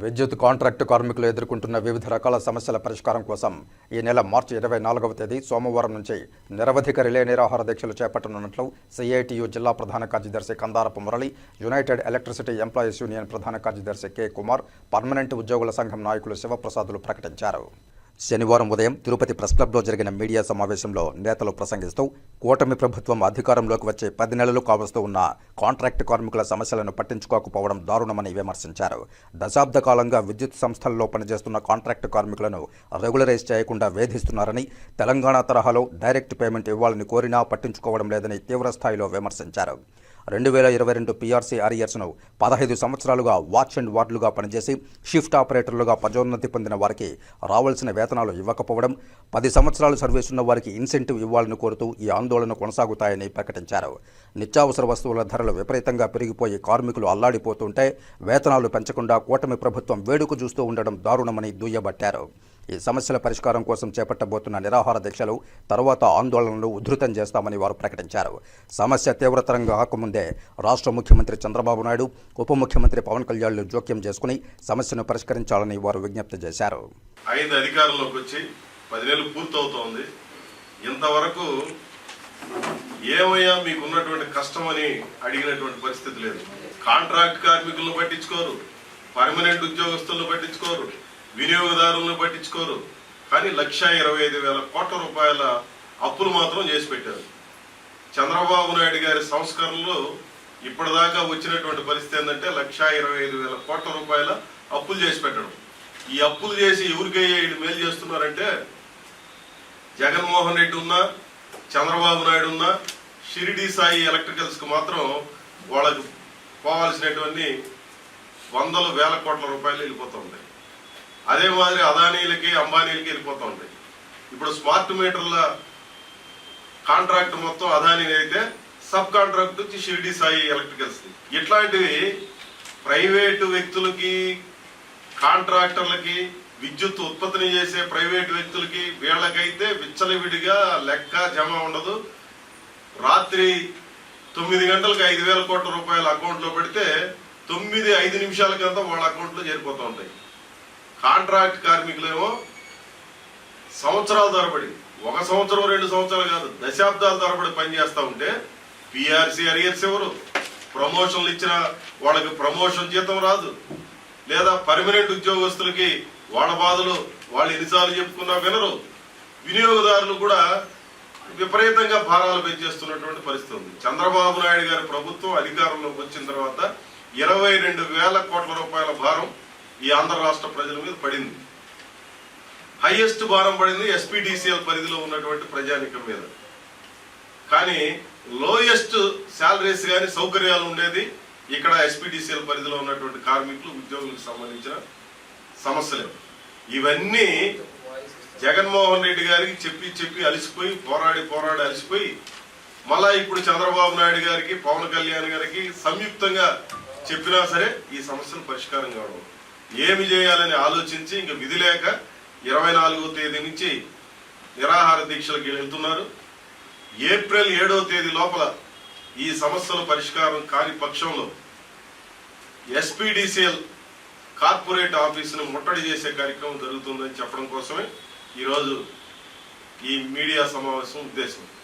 విద్యుత్ కాంట్రాక్టు కార్మికులు ఎదుర్కొంటున్న వివిధ రకాల సమస్యల పరిష్కారం కోసం ఈ నెల మార్చి ఇరవై నాలుగవ తేదీ సోమవారం నుంచి నిరవధిక రిలే నిరాహార దీక్షలు చేపట్టనున్నట్లు సిఐటియు జిల్లా ప్రధాన కార్యదర్శి Kandarapu Murali united electricity employees union ప్రధాన కార్యదర్శి కె. కుమార్ పర్మనెంట్ ఉద్యోగుల సంఘం నాయకులు శివప్రసాదులు ప్రకటించారు. శనివారం ఉదయం తిరుపతి ప్రెస్ క్లబ్లో జరిగిన మీడియా సమావేశంలో నేతలు ప్రసంగిస్తూ కూటమి ప్రభుత్వం అధికారంలోకి వచ్చే పది నెలలు కావస్తూ ఉన్న కాంట్రాక్ట్ కార్మికుల సమస్యలను పట్టించుకోకపోవడం దారుణమని విమర్శించారు. దశాబ్ద కాలంగా విద్యుత్ సంస్థల్లో పనిచేస్తున్న కాంట్రాక్ట్ కార్మికులను రెగ్యులరైజ్ చేయకుండా వేధిస్తున్నారని తెలంగాణ తరహాలో డైరెక్ట్ పేమెంట్ ఇవ్వాలని కోరినా పట్టించుకోవడం లేదని తీవ్రస్థాయిలో విమర్శించారు. రెండు వేల ఇరవై రెండు పీఆర్సీ అరియర్స్ను పదహైదు సంవత్సరాలుగా వాచ్ అండ్ వార్డులుగా పనిచేసి షిఫ్ట్ ఆపరేటర్లుగా పదోన్నతి పొందిన వారికి రావాల్సిన వేతనాలు ఇవ్వకపోవడం పది సంవత్సరాలు సర్వీస్ ఉన్న వారికి ఇన్సెంటివ్ ఇవ్వాలని కోరుతూ ఈ ఆందోళన కొనసాగుతాయని ప్రకటించారు. నిత్యావసర వస్తువుల ధరలు విపరీతంగా పెరిగిపోయి కార్మికులు అల్లాడిపోతుంటే వేతనాలు పెంచకుండా కూటమి ప్రభుత్వం వేడుక చూస్తూ ఉండడం దారుణమని దుయ్యబట్టారు. ఈ సమస్యల పరిష్కారం కోసం చేపట్టబోతున్న నిరాహార దీక్షలు తరువాత ఆందోళనలు ఉధృతం చేస్తామని వారు ప్రకటించారు. సమస్య తీవ్రతరంగా కాకముందే రాష్ట్ర ముఖ్యమంత్రి చంద్రబాబు నాయుడు ఉప ముఖ్యమంత్రి పవన్ కళ్యాణ్లు జోక్యం చేసుకుని సమస్యను పరిష్కరించాలని వారు విజ్ఞప్తి చేశారు. ఐదు అధికారంలోకి వచ్చి పదివేలు పూర్తవుతోంది. ఇంతవరకు ఏమయ్యా మీకు ఉన్నటువంటి కష్టం అని అడిగినటువంటి పరిస్థితి లేదు. కాంట్రాక్ట్ కార్మికులను పట్టించుకోరు. పర్మనెంట్ ఉద్యోగస్తులను పట్టించుకోరు. వినియోగదారులను పట్టించుకోరు. కానీ లక్ష ఇరవై ఐదు వేల కోట్ల రూపాయల అప్పులు మాత్రం చేసి పెట్టారు. చంద్రబాబు నాయుడు గారి సంస్కరణలో ఇప్పటిదాకా వచ్చినటువంటి పరిస్థితి ఏంటంటే లక్ష ఇరవై ఐదు వేల కోట్ల రూపాయల అప్పులు చేసి పెట్టడం. ఈ అప్పులు చేసి ఎవరికయ్యే ఇటు మేలు చేస్తున్నారంటే జగన్మోహన్ రెడ్డి ఉన్నా చంద్రబాబు నాయుడు ఉన్నా షిరిడి సాయి ఎలక్ట్రికల్స్కి మాత్రం వాళ్ళకు పోవాల్సినటువంటి వందల వేల కోట్ల రూపాయలు వెళ్ళిపోతూ అదే మాదిరి అదానీలకి అంబానీలకి వెళ్ళిపోతూ ఉంటాయి ఇప్పుడు స్మార్ట్ మీటర్ల కాంట్రాక్ట్ మొత్తం అదానీ అయితే సబ్ కాంట్రాక్ట్ వచ్చి షిరిడి సాయి ఎలక్ట్రికల్స్. ఇట్లాంటివి ప్రైవేటు వ్యక్తులకి కాంట్రాక్టర్లకి విద్యుత్ ఉత్పత్తిని చేసే ప్రైవేట్ వ్యక్తులకి వీళ్ళకైతే విచ్చలవిడిగా లెక్క జమ ఉండదు. రాత్రి తొమ్మిది గంటలకు ఐదు వేల కోట్ల రూపాయల అకౌంట్లో పెడితే తొమ్మిది ఐదు నిమిషాలకంతా వాళ్ళ అకౌంట్లో చేరిపోతూ ఉంటాయి. కాంట్రాక్ట్ కార్మికులేమో సంవత్సరాల తరబడి ఒక సంవత్సరం రెండు సంవత్సరాలు కాదు దశాబ్దాల తరబడి పనిచేస్తూ ఉంటే పిఆర్సీ అరియర్స్ ఎవరు? ప్రమోషన్లు ఇచ్చిన వాళ్ళకి ప్రమోషన్ జీతం రాదు. లేదా పర్మనెంట్ ఉద్యోగస్తులకి వాళ్ళ బాధలు వాళ్ళు ఎన్నిసార్లు చెప్పుకున్నా వినరు. వినియోగదారులు కూడా విపరీతంగా భారాలు పెంచేస్తున్నటువంటి పరిస్థితి ఉంది. చంద్రబాబు నాయుడు గారి ప్రభుత్వం అధికారంలోకి వచ్చిన తర్వాత ఇరవై రెండు వేల కోట్ల రూపాయల భారం ఈ ఆంధ్ర రాష్ట్ర ప్రజల మీద పడింది. హైయెస్ట్ భారం పడింది ఎస్పీడీసీఎల్ పరిధిలో ఉన్నటువంటి ప్రజానికం మీద. కానీ లోయెస్ట్ శాలరీస్ కానీ సౌకర్యాలు ఉండేది ఇక్కడ ఎస్పీడీసీఎల్ పరిధిలో ఉన్నటువంటి కార్మికులు ఉద్యోగులకు సంబంధించిన సమస్యలే. ఇవన్నీ జగన్మోహన్ రెడ్డి గారికి చెప్పి చెప్పి అలసిపోయి పోరాడి పోరాడి అలసిపోయి మళ్ళా ఇప్పుడు చంద్రబాబు నాయుడు గారికి పవన్ కళ్యాణ్ గారికి సంయుక్తంగా చెప్పినా సరే ఈ సమస్యలు పరిష్కారం కావడం. ఏమి చేయాలని ఆలోచించి ఇంక విధి లేక ఇరవై నాలుగో తేదీ నుంచి నిరాహార దీక్షలకు వెళ్తున్నారు. ఏప్రిల్ ఏడవ తేదీ లోపల ఈ సమస్యల పరిష్కారం కాని పక్షంలో ఎస్పీడీసీఎల్ కార్పొరేట్ ఆఫీసును ముట్టడి చేసే కార్యక్రమం జరుగుతుందని చెప్పడం కోసమే ఈరోజు ఈ మీడియా సమావేశం ఉద్దేశం.